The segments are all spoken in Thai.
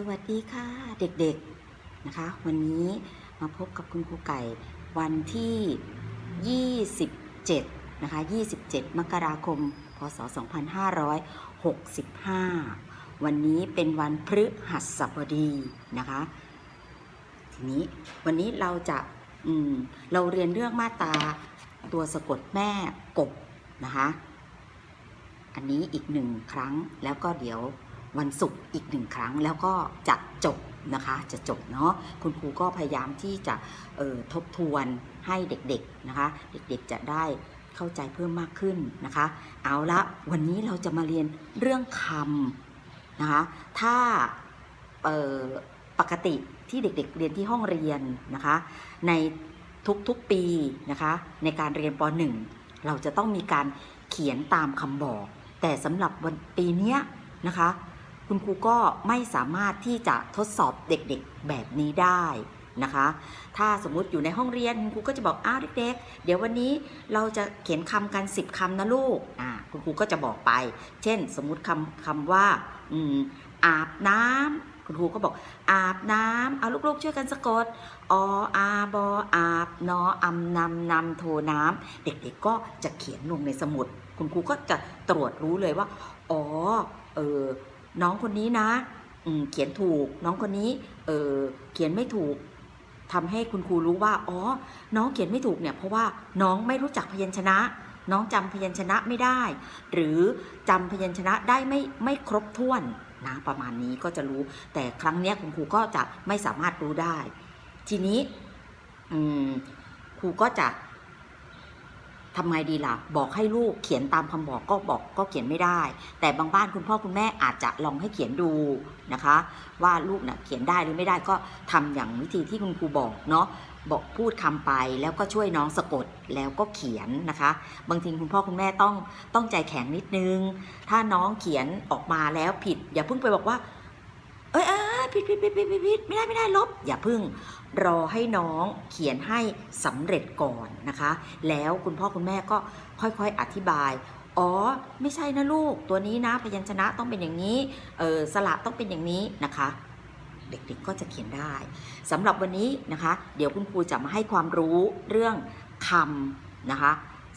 สวัสดีค่ะเด็กๆนะคะ วันนี้มาพบกับคุณครูไก่วันที่ 27 นะคะ 27 มกราคม พศ 2565 วันนี้เป็นวันพฤหัสบดีนะคะ ทีนี้วันนี้เราจะเราเรียนเรื่องมาตราตัวสะกดแม่กบนะคะ อันนี้อีกหนึ่งครั้งแล้วก็เดี๋ยว วันศุกร์อีกหนึ่งครั้งแล้วก็จะจบนะคะจะจบเนาะคุณครูก็พยายามที่จะออทบทวนให้เด็กๆนะคะ เด็กๆจะได้เข้าใจเพิ่มมากขึ้นนะคะ เอาละวันนี้เราจะมาเรียนเรื่องคำนะคะถ้าออปกติที่เด็กๆ เรียนที่ห้องเรียนนะคะ ในทุกๆปีนะคะ ในการเรียนป .1 เราจะต้องมีการเขียนตามคำบอก แต่สำหรับวันปีเนี้ยนะคะ คุณครูก็ไม่สามารถที่จะทดสอบเด็กๆแบบนี้ได้นะคะ ถ้าสมมุติอยู่ในห้องเรียนคุณครูก็จะบอกอ้าวเด็กๆ เดี๋ยววันนี้เราจะเขียนคำกัน 10คำนะลูกอ่าคุณครูก็จะบอกไป เช่น สมมุติคำคำว่าอืมอาบน้ำคุณครูก็บอกอาบน้ำเอาลูกๆช่วยกันสะกดออาบออาบนออำนำนำโทน้ำเด็กๆก็จะเขียนลงในสมุด คุณครูก็จะตรวจรู้เลยว่าอ๋อเออ น้องคนนี้นะเขียนถูกน้องคนนี้เเขียนไม่ถูกทำให้คุณครูรู้ว่าอ๋อ น้องเขียนไม่ถูกเนี่ยเพราะว่าน้องไม่รู้จักพยัญชนะ น้องจำพยัญชนะไม่ได้ หรือจำพยัญชนะได้ไม่ไม่ครบถ้วนนะประมาณนี้ก็จะรู้ แต่ครั้งนี้คุณครูก็จะไม่สามารถรู้ได้ ทีนี้ครูก็จะ ทำไงดีล่ะ บอกให้ลูกเขียนตามคำบอกก็บอกก็เขียนไม่ได้ แต่บางบ้านคุณพ่อคุณแม่อาจจะลองให้เขียนดูนะคะ ว่าลูกนะ่ะเขียนได้หรือไม่ได้ก็ทำอย่างวิธีที่คุณครูบอกเนาะบอกพูดคำไปแล้วก็ช่วยน้องสะกดแล้วก็เขียนนะคะ บางทีคุณพ่อคุณแม่ต้องต้องใจแข็งนิดนึง ถ้าน้องเขียนออกมาแล้วผิด อย่าเพิ่งไปบอกว่า เอ้ยเอ้ย ผิดผิดผิดผิดผิดผิดไม่ได้ไม่ได้ลบ อย่าพิ่งรอให้น้องเขียนให้สำเร็จก่อนนะคะ แล้วคุณพ่อคุณแม่ก็ค่อยๆอธิบาย อ๋อ ไม่ใช่นะลูกตัวนี้นะพยัญชนะต้องเป็นอย่างนี้เออสระต้องเป็นอย่างนี้นะคะ เด็กๆก็จะเขียนได้สำหรับวันนี้นะคะ เดี๋ยวคุณครูจะมาให้ความรู้เรื่องคำนะคะ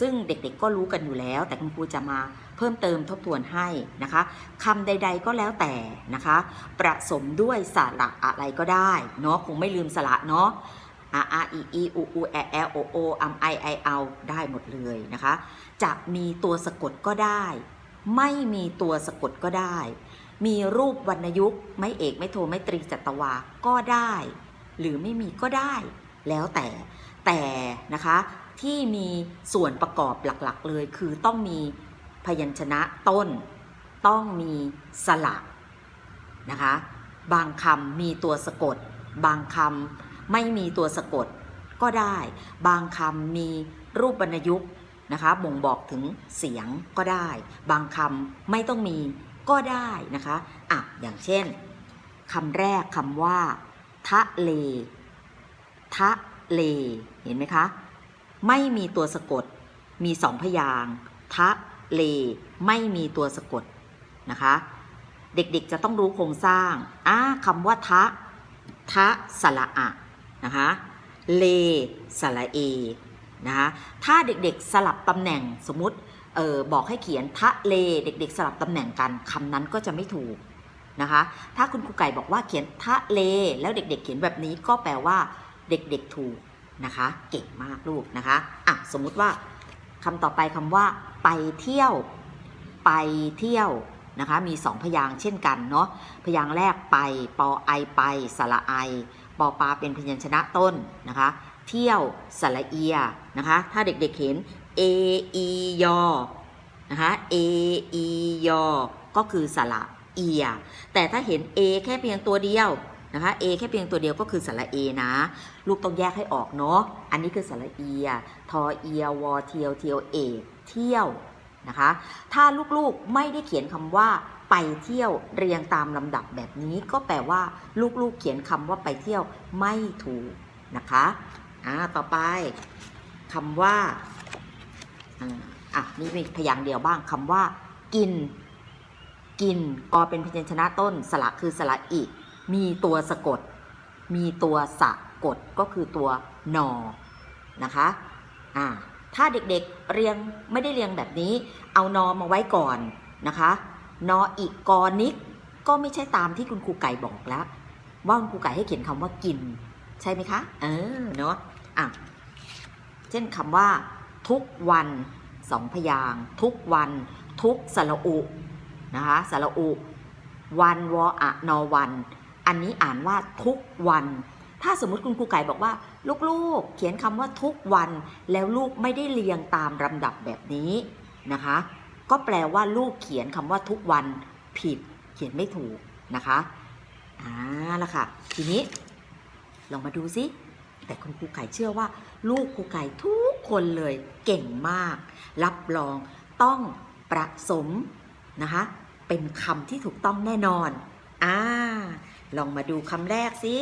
ซึ่งเด็กๆก็รู้กันอยู่แล้ว แต่คุณครูจะมา เพิ่มเติมทบทวนให้นะคะคำใด ๆก็แล้วแต่นะคะประสมด้วยสระอะไรก็ได้เนาะคงไม่ลืมสระเนาะอาอาอีอีอูอูแอแอโอโออัมไอไอเอาได้หมดเลยนะคะ จะมีตัวสะกดก็ได้ ไม่มีตัวสะกดก็ได้ มีรูปวรรณยุกต์ไม่เอกไม่โทไม่ตรีจัตวาก็ได้ หรือไม่มีก็ได้แล้วแต่แต่นะคะที่มีส่วนประกอบหลักๆเลย คือต้องมี พยัญชนะต้นต้องมีสระนะคะ บางคำมีตัวสะกด บางคำไม่มีตัวสะกดก็ได้ บางคำมีรูปวรรณยุกต์นะคะบ่งบอกถึงเสียงก็ได้ บางคำไม่ต้องมีก็ได้นะคะอะอย่างเช่นคำแรกคำว่า ทะเล ทะเล เห็นไหมคะ ไม่มีตัวสะกด มีสองพยาง ทะ เล ไม่มีตัวสะกดนะคะ เด็กๆจะต้องรู้โครงสร้างอ่าคำว่าทะ ทะสระอะนะคะ เลสระเอนะคะถ้าเด็กๆสลับตำแหน่งสมมติเออบอกให้เขียนทะเลเด็กๆ สลับตำแหน่งกันคำนั้นก็จะไม่ถูกนะคะ ถ้าคุณครูไก่บอกว่าเขียนทะเลแล้วเด็ก ๆ เขียนแบบนี้ก็แปลว่าเด็กๆถูกนะคะ เก่งมากลูกนะคะอะสมมุติว่าคำต่อไปคำว่า ไปเที่ยว ไปเที่ยวนะคะมีสองพยางเช่นกันเนาะพยางแรกไปปอไอไปสระไอปอปาเป็นพยัญชนะต้นนะคะเที่ยวสระเอียนะคะถ้าเด็กๆเห็น a e ยอนะคะ a e ยอก็คือสระเอียแต่ถ้าเห็น a แค่เพียงตัวเดียวนะคะ a แค่เพียงตัวเดียวก็คือสระเอนะ ลูกต้องแยกให้ออกเนาะอันนี้คือสระเอียทอเอียวอเทียวเทียวเอ เที่ยวนะคะ ถ้าลูกๆไม่ได้เขียนคำว่าไปเที่ยวเรียงตามลำดับแบบนี้ก็แปลว่า ลูกๆเขียนคำว่าไปเที่ยวไม่ถูกนะคะอ่าต่อไปคำว่าอ่าอะนี่มีพยางค์เดียวบ้างคำว่า กิน กินกอเป็นพยัญชนะต้น สระคือสระอิมีตัวสะกด มีตัวสะกดก็คือตัวนอนะคะ อ่า ถ้าเด็กๆเรียงไม่ได้เรียงแบบนี้ เอานอมาไว้ก่อนนะคะนออีกกอนิกก็ไม่ใช่ตามที่คุณครูไก่บอกแล้ว ว่าคุณครูไก่ให้เขียนคำว่ากิน ใช่ไหมคะ เออเนาะอะเช่นคำว่า ทุกวันสองพยาง ทุกวัน ทุกสระอุนะคะสระอุ วันวออะนอวัน อันนี้อ่านว่าทุกวัน ถ้าสมมติคุณครูไก่บอกว่า ลูกๆ เขียนคำว่าทุกวันแล้วลูกไม่ได้เรียงตามลำดับแบบนี้นะคะ ก็แปลว่าลูกเขียนคำว่าทุกวันผิดเขียนไม่ถูกนะคะอ่าละค่ะ ทีนี้ ลองมาดูซิแต่คุณครูไก่เชื่อว่า ลูกครูไก่ทุกคนเลยเก่งมาก รับรองต้องประสมนะคะเป็นคำที่ถูกต้องแน่นอน อ่า ลองมาดูคำแรกสิ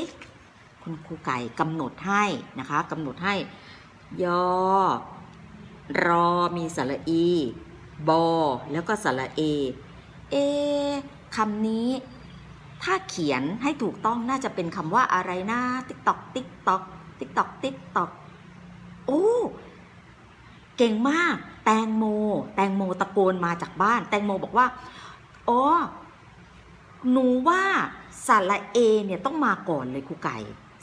คุณครูไก่กำหนดให้นะคะกำหนดให้ยอรอมีสระอีบอแล้วก็สระเอ เอคำนี้ถ้าเขียนให้ถูกต้องน่าจะเป็นคำว่าอะไรนะติ๊กตอกติ๊กตอกติ๊กตอกติ๊กตอกโอ้เก่งมาก แตงโม แตงโมตะโกนมาจากบ้าน แตงโมบอกว่าอ๋อหนูว่าสระเอเนี่ยต้องมาก่อนเลยครูไก่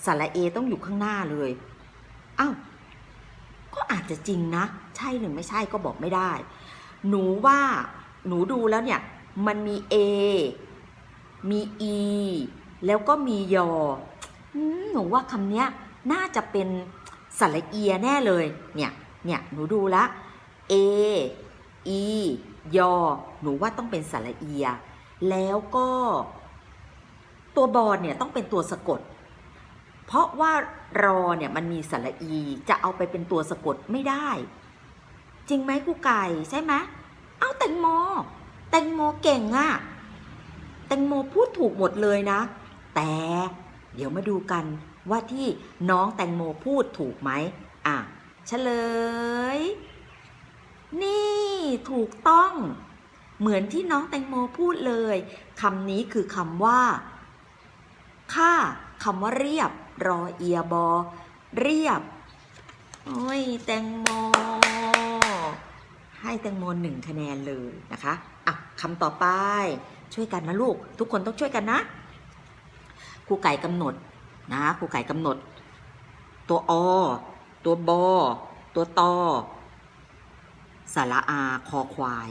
สระเอต้องอยู่ข้างหน้าเลยอ้าวก็อาจจะจริงนะ ใช่หรือไม่ใช่ก็บอกไม่ได้ หนูว่าหนูดูแล้วเนี่ย มันมี A มี E แล้วก็มียอหนูว่าคำเนี้ยน่าจะเป็นสระเอียแน่เลย เนี่ย เนี่ย หนูดูละ A E ยอ หนูว่าต้องเป็นสระเอีย แล้วก็ ตัวบอลเนี่ยต้องเป็นตัวสะกด เพราะว่ารอเนี่ยมันมีสระอีจะเอาไปเป็นตัวสะกดไม่ได้ จริงไหมกูไก่ใช่ไหมเอาแตงโมแตงโมเก่งอะแตงโมพูดถูกหมดเลยนะ แต่เดี๋ยวมาดูกันว่าที่น้องแตงโมพูดถูกไหมอะเฉลย นี่ถูกต้อง เหมือนที่น้องแตงโมพูดเลยคำนี้คือคำว่า ค่าคำว่าเรียบ รอเอียบอ เรียบ โอ้ย แตงโม ให้แตงโมหนึ่งคะแนนเลยนะคะ อะคำต่อไป ช่วยกันนะลูก ทุกคนต้องช่วยกันนะ ครูไก่กำหนดนะครูไก่กำหนด ตัวอ ตัวบอ ตัวตอสระอาคอควาย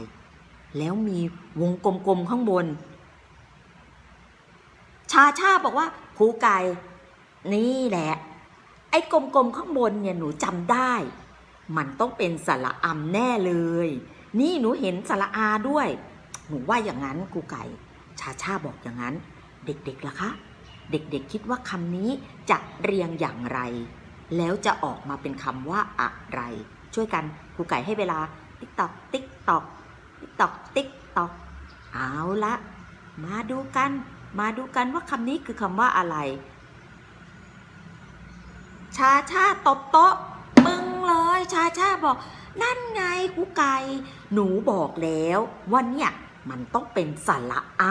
แล้วมีวงกลมๆข้างบน ชาชาบอกว่าครูไก่ นี่แหละ ไอ้กลมๆข้างบนเนี่ยหนูจำได้ มันต้องเป็นสระอำแน่เลย นี่หนูเห็นสระอาด้วย หนูว่าอย่างนั้นครูไก่ ชาชาบอกอย่างนั้น เด็กๆล่ะคะ เด็กๆคิดว่าคำนี้จะเรียงอย่างไร แล้วจะออกมาเป็นคำว่าอะไร ช่วยกันครูไก่ให้เวลา ติ๊กตอกติ๊กตอกติ๊กตอกติ๊กตอกเอาละมาดูกัน มาดูกันว่าคำนี้คือคำว่าอะไร ชาชาตบโต๊ะปึ้งเลย ชาชาบอก นั่นไงกูไก่หนูบอกแล้วว่าเนี่ยมันต้องเป็นสระอ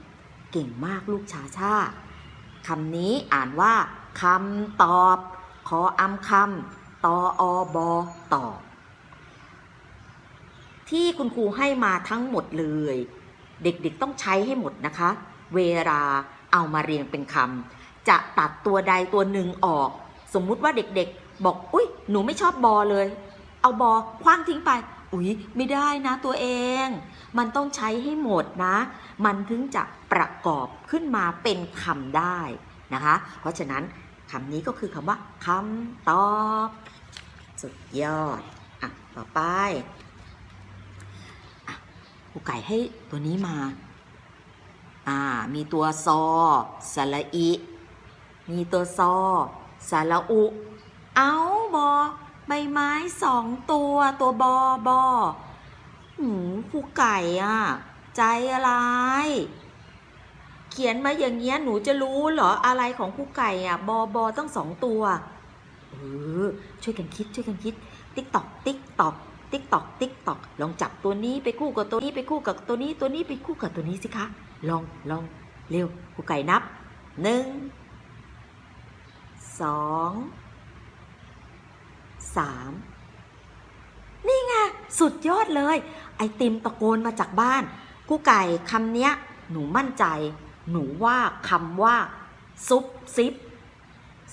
ำเก่งมากลูกชาชาคำนี้อ่านว่าคำตอบ ขออำคำตออบอตอบที่คุณครูให้มาทั้งหมดเลย เด็กๆต้องใช้ให้หมดนะคะ เวลาเอามาเรียงเป็นคำจะตัดตัวใดตัวหนึ่งออก สมมุติว่าเด็กๆ บอก อุ้ยหนูไม่ชอบบอเลย เอาบอคว้างทิ้งไป อุ๊ยไม่ได้นะตัวเอง มันต้องใช้ให้หมดนะ มันถึงจะประกอบขึ้นมาเป็นคำได้นะคะ เพราะฉะนั้นคำนี้ก็คือคำว่าคำตอบ สุดยอด อะ ต่อไปอะครูไก่ให้ตัวนี้มา อ่า มีตัวซอสระอิมีตัวซอ สาระอุ เอาบอใบไม้สองตัวตัวบอบอหืมครูไก่อะใจอะไร เขียนมาอย่างเงี้ยหนูจะรู้เหรออะไรของครูไก่อะบอบอต้องสองตัวเออช่วยกันคิดช่วยกันคิด ติ๊กตอกติ๊กตอกติ๊กตอกติ๊กตอกลองจับตัวนี้ไปคู่กับตัวนี้ไปคู่กับตัวนี้ตัวนี้ไปคู่กับตัวนี้สิคะ ลองลองเร็วครูไก่นับหนึ่ง สองสามนี่ไง สุดยอดเลย ไอติมตะโกนมาจากบ้านกูไก่คำเนี้ย หนูมั่นใจ หนูว่าคำว่า ซุปซิป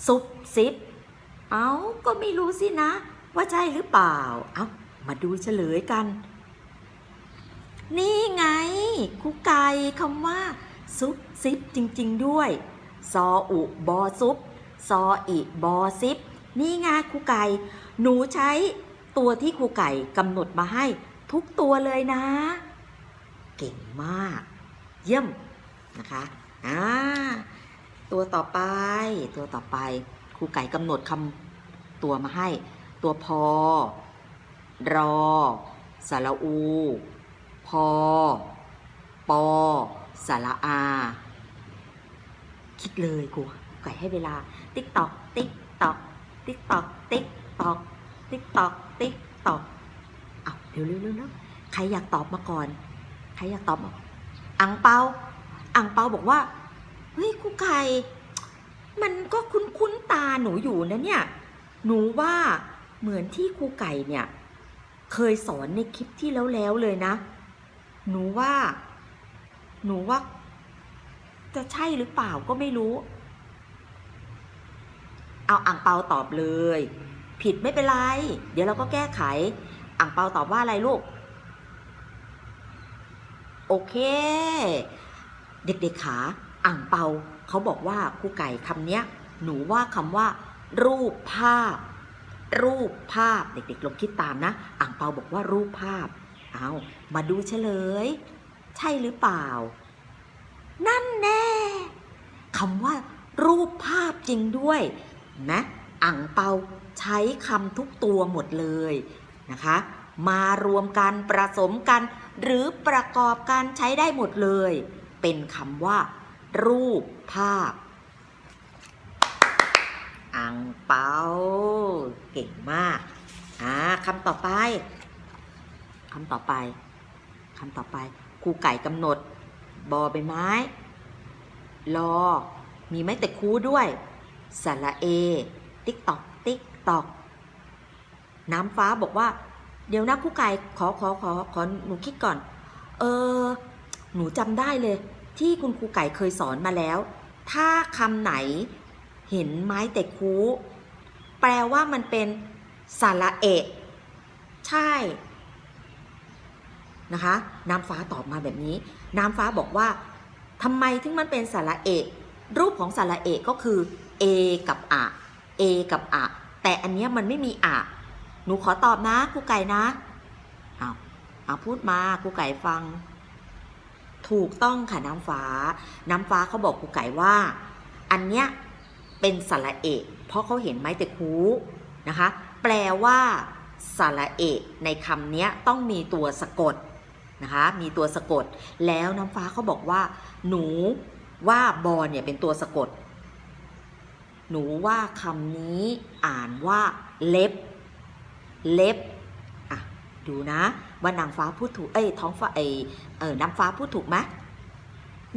ซุปซิปเอาก็ไม่รู้สินะ ว่าใช่หรือเปล่า เอามาดูเฉลยกัน นี่ไงกูไก่คำว่า ซุปซิปจริง ๆ ด้วย ซออุบอซุป ซออิบอซิปนี่ไงครูไก่ หนูใช้ตัวที่ครูไก่กำหนดมาให้ทุกตัวเลยนะ เก่งมาก เยี่ยมนะคะอ่าตัวต่อไป ตัวต่อไปครูไก่กำหนดคำตัวมาให้ ตัวพอ รอ สระอู พอ ปอ สระอา คิดเลยครูไก่ให้เวลา ติ๊กตอกติ๊กตอกติ๊กตอกติ๊กตอกติ๊กตอกติ๊กตอกเอาเร็วเร็วเร็วเร็วใครอยากตอบมาก่อน ใครอยากตอบมาอังเปาอังเปาบอกว่าเฮ้ยครูไก่มันก็คุ้นคุ้นๆตาหนูอยู่นะเนี่ย หนูว่าเหมือนที่ครูไก่เนี่ย เคยสอนในคลิปที่แล้วแล้วๆเลยนะ หนูว่า หนูว่า จะใช่หรือเปล่าก็ไม่รู้ เอาอ่างเปาตอบเลย ผิดไม่เป็นไร เดี๋ยวเราก็แก้ไข อ่างเปาตอบว่าอะไรลูก โอเค เด็กๆขาอ่างเปาเขาบอกว่าครูไก่คำเนี้ย หนูว่าคำว่า รูปภาพ รูปภาพเด็กๆลองคิดตามนะอ่างเปาบอกว่ารูปภาพ เอามาดูเฉลย ใช่หรือเปล่า นั่นแน่คำว่ารูปภาพจริงด้วย นะอ่างเปาใช้คำทุกตัวหมดเลยนะคะ มารวมกันประสมกัน หรือประกอบกันใช้ได้หมดเลย เป็นคำว่า รูปภาพอังเปาเก่งมากอ่าคำต่อไปคำต่อไปคำต่อไปครูไก่กำหนด บอใบไม้ รอ มีไม้แต่คูด้วย สระเอ ติ๊กตอก ติ๊กตอก น้ำฟ้าบอกว่า เดี๋ยวนะครูไก่ขอขอขอขอหนูคิดก่อน เออ หนูจำได้เลย ที่คุณครูไก่เคยสอนมาแล้ว ถ้าคำไหนเห็นไม้แต่คูแปลว่ามันเป็นสาระเอะใช่ นะคะ น้ำฟ้าตอบมาแบบนี้ น้ำฟ้าบอกว่าทำไมถึงมันเป็นสาระเอะรูปของสาระเอะก็คือ A กับอะ A กับอะแต่อันเนี้ยมันไม่มีอะหนูขอตอบนะครูไก่นะเอาเอาพูดมาครูไก่ฟัง ถูกต้องค่ะน้ำฟ้า น้ำฟ้าเขาบอกครูไก่ว่า อันเนี้ยเป็นสระเอะเพราะเขาเห็นไม้ตะคูนะคะ แปลว่าสระเอะในคำเนี้ยต้องมีตัวสะกดนะคะ มีตัวสะกด แล้วน้ำฟ้าเขาบอกว่า หนูว่าบอเนี่ยเป็นตัวสะกด หนูว่าคำนี้อ่านว่าเล็บ เล็บอะดูนะว่านางฟ้าพูดถูก เอ้ยท้องฟ้าเอยเออน้ำฟ้าพูดถูกไหม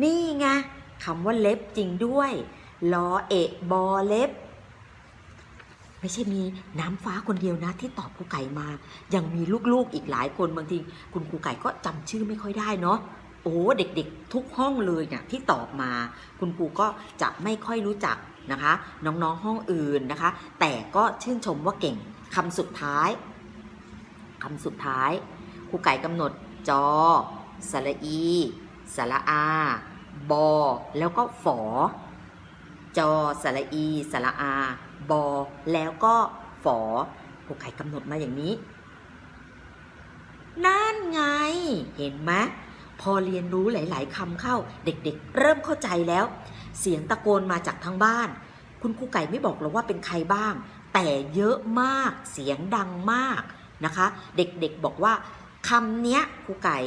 นี่ไงคำว่าเล็บจริงด้วยลอเอะบอเล็บ ไม่ใช่มีน้ำฟ้าคนเดียวนะที่ตอบครูไก่มา ยังมีลูกๆอีกหลายคนบางทีคุณครูไก่ก็จำชื่อไม่ค่อยได้เนาะโอ้เด็กๆ ทุกห้องเลยเนี่ยที่ตอบมา คุณครูก็จะไม่ค่อยรู้จัก นะคะ น้องๆห้องอื่นนะคะ แต่ก็ชื่นชมว่าเก่งคำสุดท้ายคำสุดท้ายครูไก่กำหนดจอสระอีสระอา บอ แล้วก็ฝอ จอสระอีสระอา บอ แล้วก็ฝอครูไก่กำหนดมาอย่างนี้ นั่นไง เห็นไหม พอเรียนรู้หลาย ๆคำเข้าเด็กๆ เริ่มเข้าใจแล้ว เสียงตะโกนมาจากทางบ้าน คุณครูไก่ไม่บอกหรอกว่าเป็นใครบ้าง แต่เยอะมากเสียงดังมากนะคะ เด็กๆบอกว่าคำเนี้ยครูไก่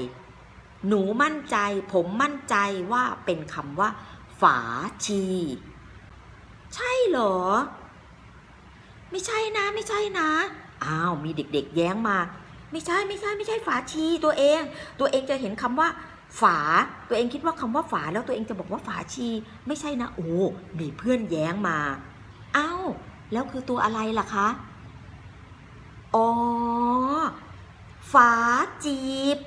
หนูมั่นใจ ผมมั่นใจว่าเป็นคำว่า ฝาชี ใช่เหรอ ไม่ใช่นะ ไม่ใช่นะอ้าวมีเด็ก ๆ แย้งมา ไม่ใช่ไม่ใช่ไม่ใช่ฝาชีตัวเอง ตัวเองจะเห็นคำว่า ฝา ตัวเองคิดว่าคำว่าฝาแล้วตัวเองจะบอกว่าฝาชี ไม่ใช่นะ โอ้มีเพื่อนแย้งมา เอ้า แล้วคือตัวอะไรล่ะคะ อ๋อ ฝาจีบ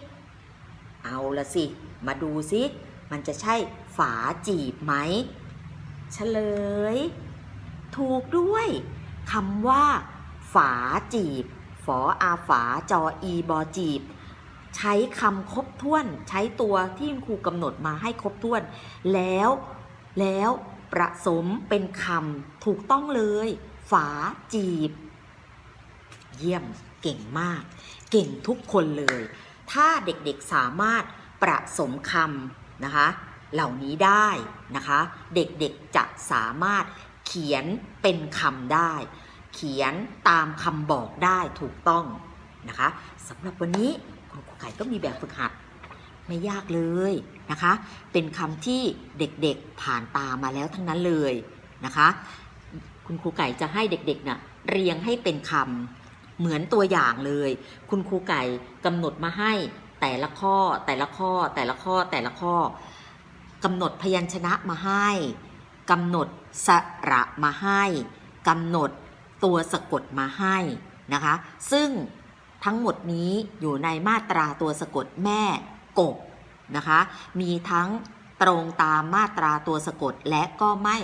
เอาละสิ มาดูสิ มันจะใช่ฝาจีบไหมเฉลย ถูกด้วยคำว่า ฝาจีบ ฝออาฝาจออีบอจีบ ใช้คำครบถ้วนใช้ตัวที่คุณครูกำหนดมาให้ครบถ้วน แล้วแล้วประสมเป็นคำถูกต้องเลย ฝาจีบ เยี่ยมเก่งมาก เก่งทุกคนเลย ถ้าเด็กๆสามารถประสมคำนะคะ เหล่านี้ได้นะคะ เด็กๆจะสามารถเขียนเป็นคำได้ เขียนตามคำบอกได้ถูกต้องนะคะสำหรับวันนี้คุณครูไก่ก็มีแบบฝึกหัดไม่ยากเลยนะคะ เป็นคำที่เด็กๆผ่านตามาแล้วทั้งนั้นเลยนะคะ คุณครูไก่จะให้เด็กๆน่ะเรียงให้เป็นคำเหมือนตัวอย่างเลย คุณครูไก่กำหนดมาให้แต่ละข้อแต่ละข้อแต่ละข้อแต่ละข้อกำหนดพยัญชนะมาให้กำหนดสระมาให้กำหนด ตัวสะกดมาให้นะคะ ซึ่งทั้งหมดนี้อยู่ในมาตราตัวสะกดแม่กบนะคะ มีทั้งตรงตามมาตราตัวสะกดและก็ไม่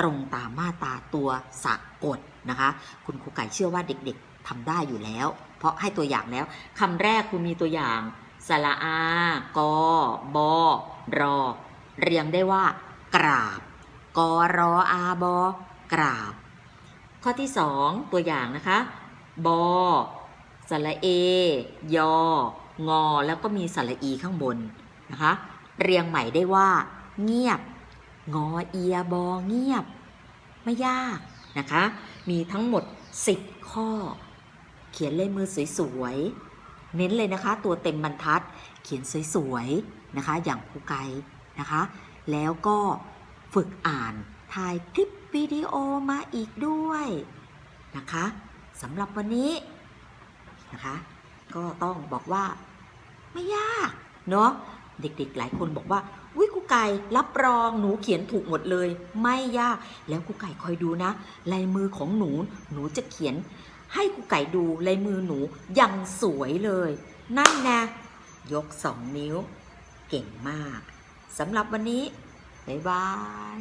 ตรงตามมาตราตัวสะกดนะคะ คุณครูไก่เชื่อว่าเด็กๆทำได้อยู่แล้ว เพราะให้ตัวอย่างแล้วคำแรกคุณมีตัวอย่างสระอา กอบอรอ เรียงได้ว่า กราบกอรออาบอกราบ ข้อที่สองตัวอย่างนะคะ บอสระเอ ยอ งอ แล้วก็มีสระอีข้างบนนะคะ เรียงใหม่ได้ว่า เงียบ งอเอียบอเงียบ ไม่ยากนะคะ มีทั้งหมด 10 ข้อ เขียนเลยมือสวยๆ เน้นเลยนะคะ ตัวเต็มบรรทัด เขียนสวยๆนะคะ อย่างครูไกนะคะ แล้วก็ฝึกอ่านถ่ายคลิป วิดีโอมาอีกด้วยนะคะสำหรับวันนี้นะคะก็ต้องบอกว่าไม่ยากเนาะเด็กๆหลายคนบอกว่าวิครูไก่รับรองหนูเขียนถูกหมดเลย ไม่ยากแล้วครูไก่คอยดูนะลายมือของหนูหนูจะเขียน ให้ครูไก่ดูลายมือหนูยังสวยเลย นั่นนะยกสองนิ้ว เก่งมากสำหรับวันนี้บ๊ายบาย